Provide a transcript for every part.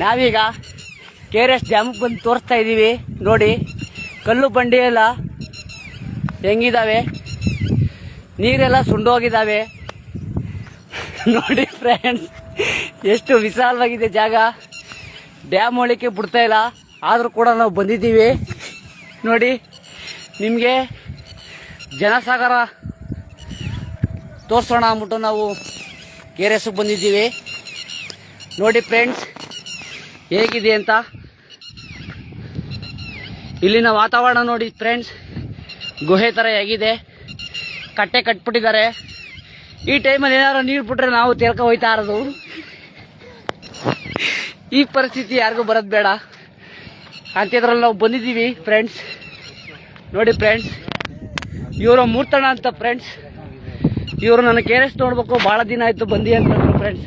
ನಾವೀಗ K R S ಡ್ಯಾಮಿಗೆ ಬಂದು ತೋರಿಸ್ತಾ ಇದ್ದೀವಿ ನೋಡಿ, ಕಲ್ಲು ಬಂಡಿ ಎಲ್ಲ ಹೆಂಗಿದ್ದಾವೆ ನೀರೆಲ್ಲ ಸುಂಡೋಗಿದ್ದಾವೆ ನೋಡಿ ಫ್ರೆಂಡ್ಸ್ ಎಷ್ಟು ವಿಶಾಲವಾಗಿದೆ ಜಾಗ. ಡ್ಯಾಮ್ ಒಳಕ್ಕೆ ಬಿಡ್ತಾ ಇಲ್ಲ. ಆದರೂ ಕೂಡ ನಾವು ಬಂದಿದ್ದೀವಿ. ನೋಡಿ, ನಿಮಗೆ ಜನಸಾಗರ ತೋರಿಸೋಣ ಅಂದ್ಬಿಟ್ಟು ನಾವು ಕೆ ಆರ್ ಎಸ್ಗೆ ಬಂದಿದ್ದೀವಿ. ನೋಡಿ ಫ್ರೆಂಡ್ಸ್ ಹೇಗಿದೆ ಅಂತ? ಇಲ್ಲಿನ ವಾತಾವರಣ ನೋಡಿ ಫ್ರೆಂಡ್ಸ್ ಗುಹೆ ಥರ ಹೇಗಿದೆ. ಕಟ್ಟೆ ಕಟ್ಬಿಟ್ಟಿದ್ದಾರೆ. ಈ ಟೈಮಲ್ಲಿ ಏನಾದ್ರು ನೀರು ಬಿಟ್ರೆ ನಾವು ತೆರಕ ಹೋಯ್ತಾ ಇರೋದು. ಈ ಪರಿಸ್ಥಿತಿ ಯಾರಿಗೂ ಬರೋದು ಬೇಡ. ಅಂಥದ್ರಲ್ಲಿ ನಾವು ಬಂದಿದ್ದೀವಿ ಫ್ರೆಂಡ್ಸ್ ನೋಡಿ ಫ್ರೆಂಡ್ಸ್ ಇವರ ಮೂರ್ತಣ ಅಂತ ಫ್ರೆಂಡ್ಸ್ ಇವರು ನನ್ನ ಕೆ ಎಸ್ ನೋಡ್ಬೇಕು, ಭಾಳ ದಿನ ಆಯಿತು ಬಂದಿ ಅಂತ ಫ್ರೆಂಡ್ಸ್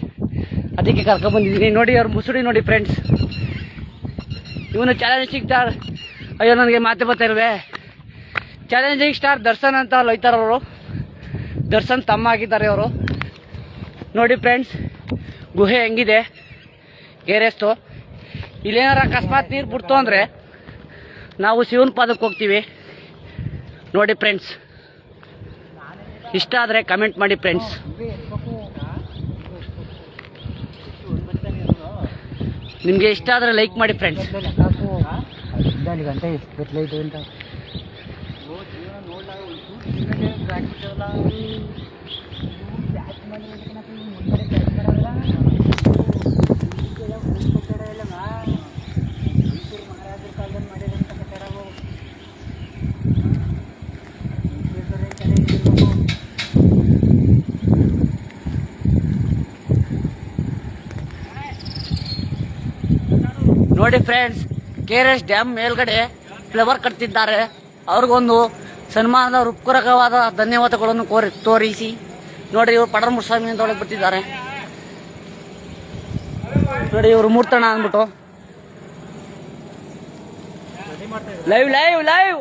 ಅದಕ್ಕೆ ಕರ್ಕೊಂಡ್ ಬಂದಿದ್ದೀನಿ ನೋಡಿ ಅವ್ರ ಮುಸುಡಿ ನೋಡಿ ಫ್ರೆಂಡ್ಸ್ ಇವನು ಚಾಲೆಂಜಿಂಗ್ ಸ್ಟಾರ್ ಅಯ್ಯೋ, ನನಗೆ ಮಾತೆ ಬರ್ತಾ ಇಲ್ವೇ? ಚಾಲೆಂಜಿಂಗ್ ಸ್ಟಾರ್ ದರ್ಶನ್ ಅಂತ ಅವರು. ದರ್ಶನ್ ತಮ್ಮ ಆಗಿದ್ದಾರೆ ಅವರು. ನೋಡಿ ಫ್ರೆಂಡ್ಸ್ ಗುಹೆ ಹೆಂಗಿದೆ? ಏರೆಸ್ತು. ಇಲ್ಲೇನಾರ ಅಕಸ್ಮಾತ್ ನೀರು ಬಿಡ್ತು ಅಂದರೆ ನಾವು ಶಿವನ ಪಾದಕ್ಕೆ ಹೋಗ್ತೀವಿ. ನೋಡಿ ಫ್ರೆಂಡ್ಸ್ ಇಷ್ಟ ಆದರೆ ಕಮೆಂಟ್ ಮಾಡಿ ಫ್ರೆಂಡ್ಸ್ ನಿಮಗೆ ಇಷ್ಟ ಆದರೆ ಲೈಕ್ ಮಾಡಿ ಫ್ರೆಂಡ್ಸ್ ಅಂತ ನೋಡಿ friends K R S dam ಮೇಲ್ಗಡೆ ಫ್ಲವರ್ ಕಟ್ತಿದ್ದಾರೆ. ಅವ್ರಿಗೊಂದು ಸನ್ಮಾನದ ಹೃತ್ಪೂರ್ವಕವಾದ ಧನ್ಯವಾದಗಳನ್ನು ಕೋರಿ, ತೋರಿಸಿ. ನೋಡಿ, ಇವರು ಪಡರಮುಸ್ವಾಮಿ ಸ್ವಾಮಿ ಅಂತ ಒಳಗೆ ಬಿಟ್ಟಿದ್ದಾರೆ ನೋಡಿ, ಇವರು ಮೂರ್ತಣ ಅಂದ್ಬಿಟ್ಟು. Live live live